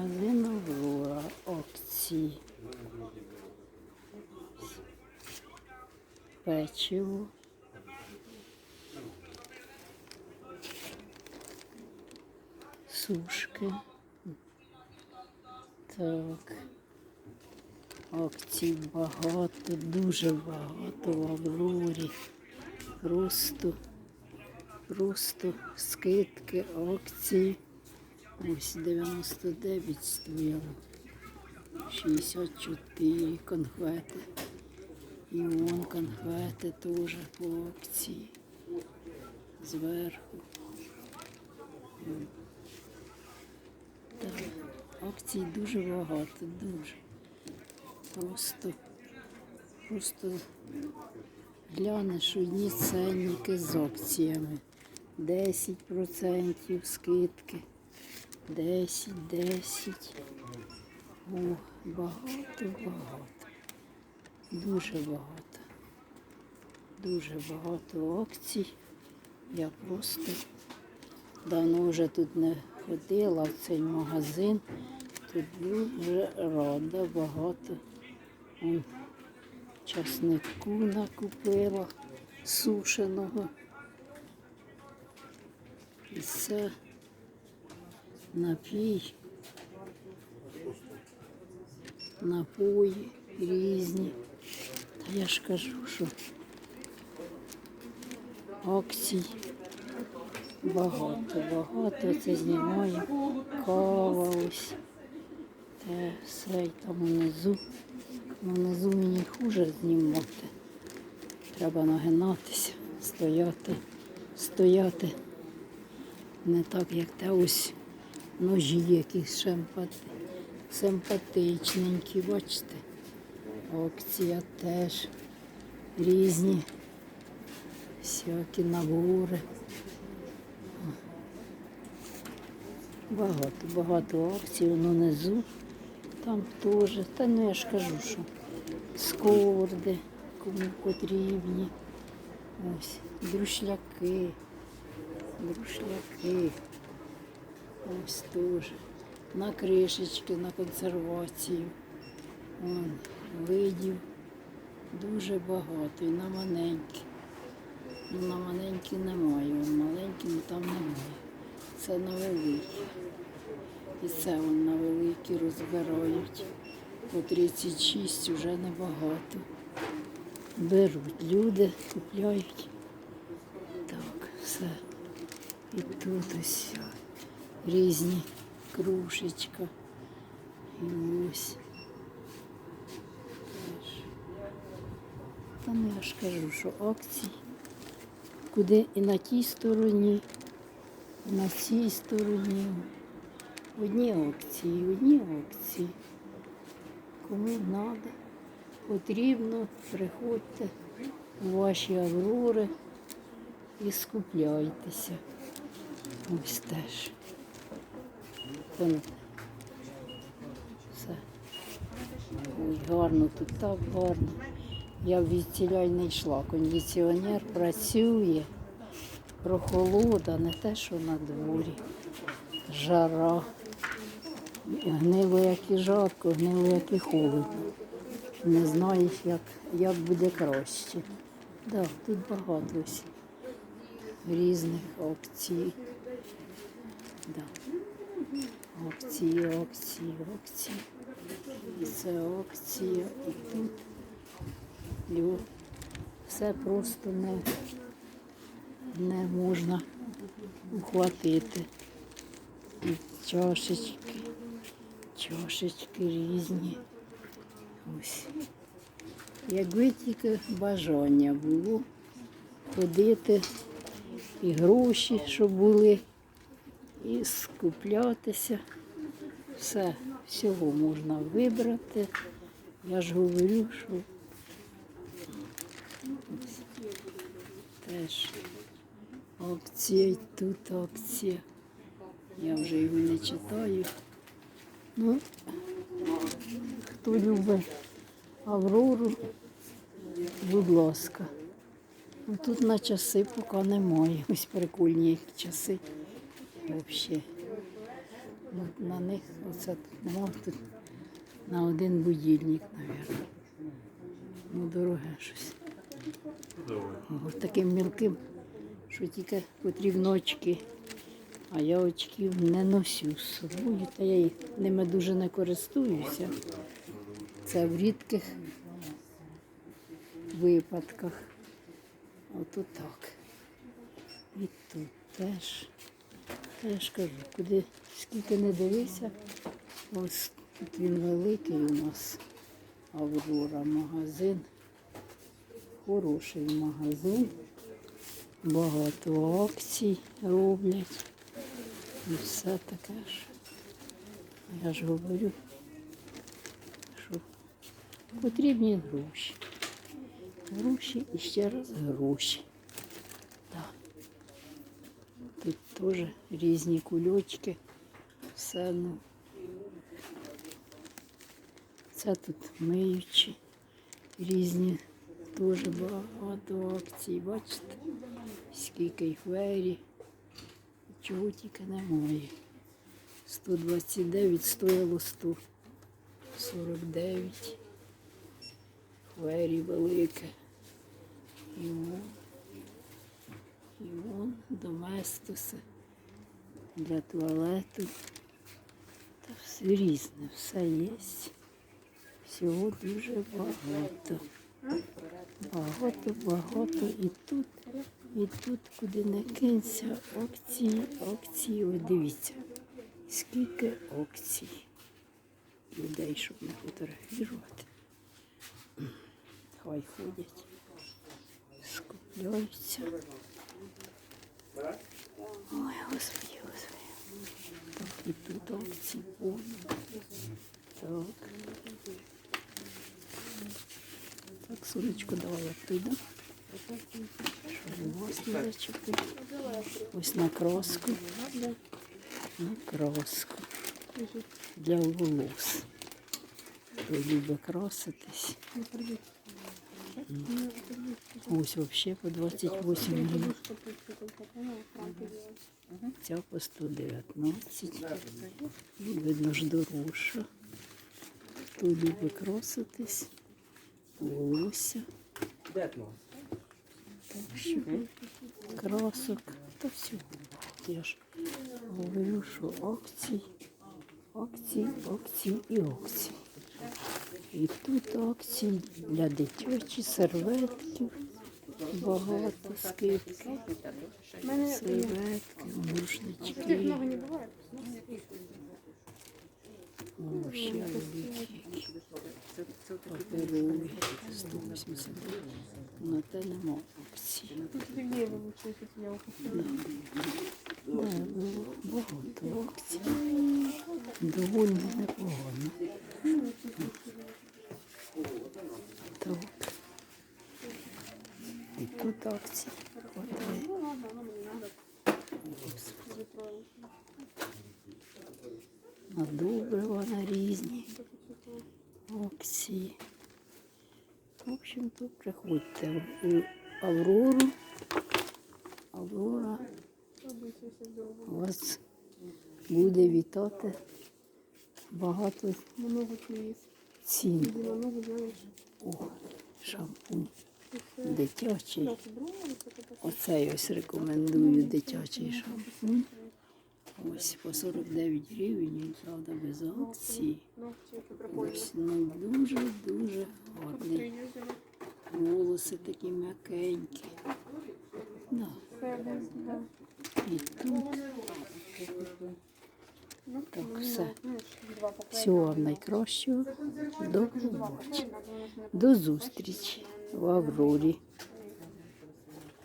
Магазин Аврора. Акції. Печиво. Сушки. Так. Акцій багато, дуже багато в Аврорі. Просто, просто скидки, акції. Ось 99 стояло. 64 конфети. І вон конфети теж по акції. Зверху. Акцій дуже багато, дуже. Просто, просто глянеш одні ценники з акціями. 10% скидки. 10, 10. О, багато, багато. Дуже багато. Дуже багато акцій. Я просто давно вже тут не ходила в цей магазин. Тут дуже рада, багато. Вон, часнику накупила сушеного. І це напій, напої різні. Та я ж кажу, що акцій багато, багато. Це знімаю. Кава ось. Те все і там внизу. Внизу мені хуже знімати. Треба нагинатися, стояти, стояти. Не так, як те ось ножі якісь симпатичненькі, бачите. Акція теж різні, всякі набори. Багато, багато акцій, воно внизу. Там теж. Та ну я ж кажу, що скорди, кому потрібні. Ось, друшляки, друшляки. Ось теж. На кришечки, на консервацію. Вон, видів дуже багато. І на маленькі. Ну, на маленькі немає. Маленькі, там немає. Це на великі. І це вон на великі розбирають. По 36 вже небагато. Беруть люди, купляють. Так, все. І тут ось різні кружечка. І ось. Теж. Та ну я ж кажу, що акції. Куди і на тій стороні, і на цій стороні. Одні акції, одні акції. Кому треба, потрібно, приходьте у ваші аврори і скупляйтеся. Ось теж. Вон. Все. Ой, гарно тут так гарно. Я від ціля не йшла. Кондиціонер працює, прохолода, не те, що на дворі. Жара. Гнило, як і жарко, гнило, як і холодно. Не знаєш, як, як буде краще. Да, тут багато ось різних опцій. Да. Опції, опції. І це опція, і тут. І все просто не, не можна ухватити. І чашечки, чашечки різні. Ось. Якби тільки бажання було ходити і гроші, щоб були, і скуплятися. Все, всього можна вибрати. Я ж говорю, що теж акція, і тут акція. Я вже його не читаю. Ну, хто любить Аврору, будь ласка. Ну, тут на часи поки немає. Ось прикольні часи. Взагалі. На них оце тут на один будильник, мабуть. Ну, дороге щось. Ось таким мілким, що тільки потрібно очки. А я очків не носю з собою, та я їх ними дуже не користуюся. Це в рідких випадках. Ото так. І тут теж. Теж кажу, куди скільки не дивися, ось тут він великий у нас. Аврора магазин. Хороший магазин. Багато акцій роблять. І все таке ж. Я ж говорю, що потрібні гроші. Гроші і ще раз гроші. Так. Тут теж різні кульочки. Все ну. Це тут миючі, різні, теж багато акцій. Бачите, скільки їх вері. Чого тільки немає. 129 стоїло 149. Хвері велике. І вон, і вон доместоси для туалету. Та все різне, все є. Всього дуже багато. Багато, багато. І тут, і тут, куди не кинься, акції, акції. Ось дивіться, скільки акцій. Людей, щоб не фотографувати. Хай ходять, скупляються. Ой, господи, господи. Так, і тут акції. Так. Так, сонечко, давай прийду. Не зачепити. Ось на кроску. На кроску. Для волос. Любить краситись. Ось взагалі по 28 гривень. Ця по 119. Видно ж дорожча. Хто любить краситись, волосся. Красок та всього. Я ж говорю, що акцій, акцій, акцій і акцій. І тут акції для дитячі, серветки, багато скидки, серветки, мушнички. О, ще великі які. Паперові, 180 На те нема акції. Багато акцій. Доволі непогано. Так. Тут акції. На добрива на різні акції. В общем, то приходьте в Аврору. Аврора вас буде вітати багато цін. О, шампунь дитячий. Так, брали, це таке. Оцей ось рекомендую дитячий шампунь. Ось по 49 гривень, він, правда, без акції. Ось, ну дуже-дуже гарний. Волоси такі м'якенькі. Да. І тут Ну, Так, ну, все. два поклеїли. всього найкращого. До побачення. До зустрічі в Аврорі.